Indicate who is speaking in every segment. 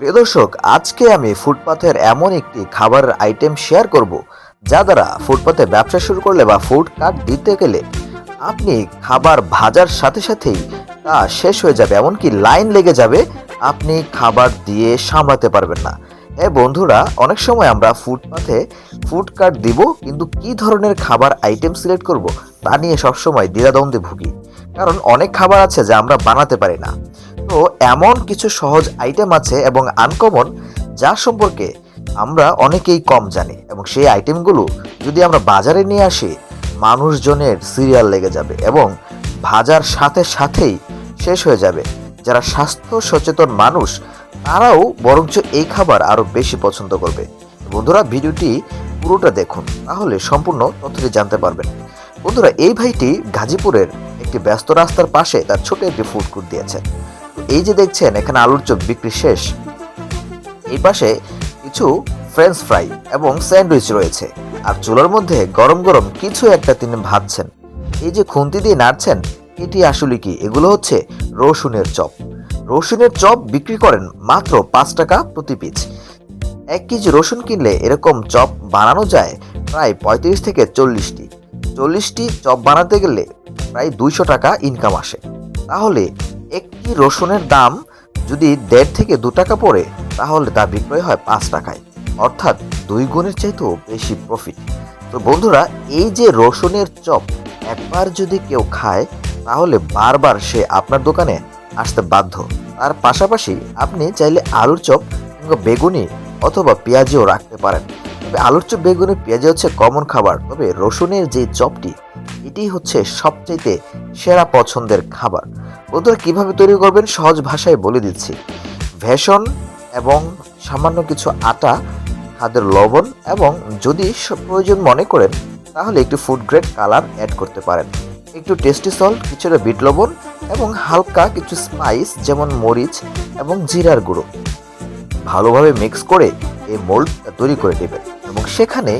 Speaker 1: প্রিয় দর্শক, আজকে আমি ফুটপাথের এমন একটি খাবারের আইটেম শেয়ার করব, যা দ্বারা ফুটপাথে ব্যবসা শুরু করলে বা ফুড কার্ট দিতে গেলে আপনি খাবার ভাজার সাথে সাথেই তা শেষ হয়ে যাবে, এমনকি লাইন লেগে যাবে, আপনি খাবার দিয়ে সামলাতে পারবেন না। হ্যাঁ বন্ধুরা, অনেক সময় আমরা ফুটপাথে ফুড কার্ট দিব, কিন্তু কি ধরনের খাবার আইটেম সিলেক্ট করব, তা নিয়ে সবসময় দ্বিধাদ্বন্দ্বে ভুগি। কারণ অনেক খাবার আছে যা আমরা বানাতে পারি না। তো এমন কিছু সহজ আইটেম আছে এবং আনকমন যা সম্পর্কে আমরা অনেকেই কম জানি এবং সেই আইটেমগুলো যদি আমরা বাজারে নিয়ে আসি, মানুষজনের সিরিয়াল লেগে যাবে এবং ভাজার সাথে সাথেই শেষ হয়ে যাবে। যারা স্বাস্থ্য সচেতন মানুষ, তারাও বরঞ্চ এই খাবার আরও বেশি পছন্দ করবে। বন্ধুরা, ভিডিওটি পুরোটা দেখুন, তাহলে সম্পূর্ণ তথ্যটি জানতে পারবেন। বন্ধুরা, এই ভাইটি গাজীপুরের একটি ব্যস্ত রাস্তার পাশে তার ছোট একটি ফুড কোর্ট দিয়েছেন তো এই যে দেখছেন, এখানে আলুর চপ বিক্রি শেষ। এই পাশে কিছু ফ্রেঞ্চ ফ্রাই এবং স্যান্ডউইচ রয়েছে। আর চুলার মধ্যে গরম গরম কিছু একটা তিনি ভাজছেন। এই যে খুন্তি দিয়ে নাড়ছেন, এটি আসলে কি? এগুলো হচ্ছে রসুনের চপ। রসুনের চপ বিক্রি করেন মাত্র পাঁচ টাকা প্রতি পিস। এক কেজি রসুন কিনলে এরকম চপ বানানো যায় প্রায় পঁয়ত্রিশ থেকে চল্লিশটি। চল্লিশটি চপ বানাতে গেলে প্রায় দুইশো টাকা ইনকাম আসে। তাহলে একটি রসুনের দাম যদি দেড় থেকে দু টাকা পড়ে, তাহলে তা বিক্রয় হয় পাঁচ টাকায়। অর্থাৎ দুই গুণের চাইতেও বেশি প্রফিট তো বন্ধুরা, এই যে রসুনের চপ একবার যদি কেউ খায়, তাহলে বারবার সে আপনার দোকানে আসতে বাধ্য। তার পাশাপাশি আপনি চাইলে আলুর চপ কিংবা বেগুনি অথবা পেঁয়াজিও রাখতে পারেন। তবে আলুর চপ বেগুনি, পেঁয়াজি হচ্ছে কমন খাবার, তবে রসুনের যে চপটি এটি হচ্ছে সবচাইতে সেরা পছন্দের খাবার। বন্ধুরা, কীভাবে তৈরি করবেন সহজ ভাষায় বলে দিচ্ছি। ভেষণ এবং সামান্য কিছু আটা খাদের লবণ এবং যদি প্রয়োজন মনে করেন, তাহলে একটু ফুড গ্রেড কালার অ্যাড করতে পারেন। একটু টেস্টি সল্ট কিছুটা বিট লবণ এবং হালকা কিছু স্পাইস যেমন মরিচ এবং জিরার গুঁড়ো। ভালোভাবে মিক্স করে এই মোল্ড তৈরি করে নেবেন। এবং সেখানে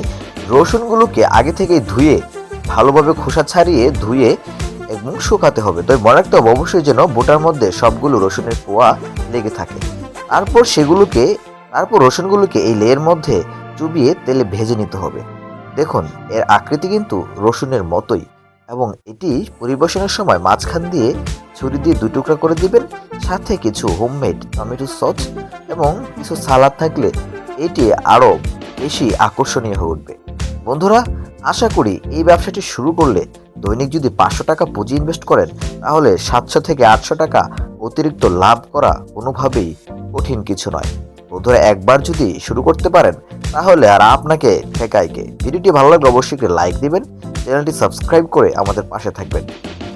Speaker 1: রসুনগুলোকে আগে থেকেই ধুয়ে, ভালোভাবে খোসা ছাড়িয়ে ধুয়ে এবং শুকাতে হবে। তবে মনে রাখতে হবে অবশ্যই যেন বোটার মধ্যে সবগুলো রসুনের পোয়া লেগে থাকে। তারপর সেগুলোকে, তারপর রসুনগুলোকে এই লেয়ের মধ্যে চুবিয়ে তেলে ভেজে নিতে হবে। দেখুন, এর আকৃতি কিন্তু রসুনের মতোই এবং এটি পরিবেশনের সময় মাঝখান দিয়ে ছুরি দিয়ে দুই টুকরা করে দিবেন, সাথে কিছু হোমমেড টমেটো সস এবং কিছু সালাদ থাকলে এটি আরও বেশি আকর্ষণীয় হয়ে উঠবে। বন্ধুরা, আশা করি এই ব্যবসাটি শুরু করলে দৈনিক যদি পাঁচশো টাকা পুঁজি ইনভেস্ট করেন, তাহলে সাতশো থেকে আটশো টাকা অতিরিক্ত লাভ করা কোনোভাবেই কঠিন কিছু নয়। বন্ধুরা, একবার যদি শুরু করতে পারেন, তাহলে আর আপনাকে ঠেকায় কে ভিডিওটি ভালো লাগলে অবশ্যই লাইক দিবেন, চ্যানেলটি সাবস্ক্রাইব করে আমাদের পাশে থাকবেন।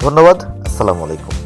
Speaker 1: ধন্যবাদ, আসসালামু আলাইকুম।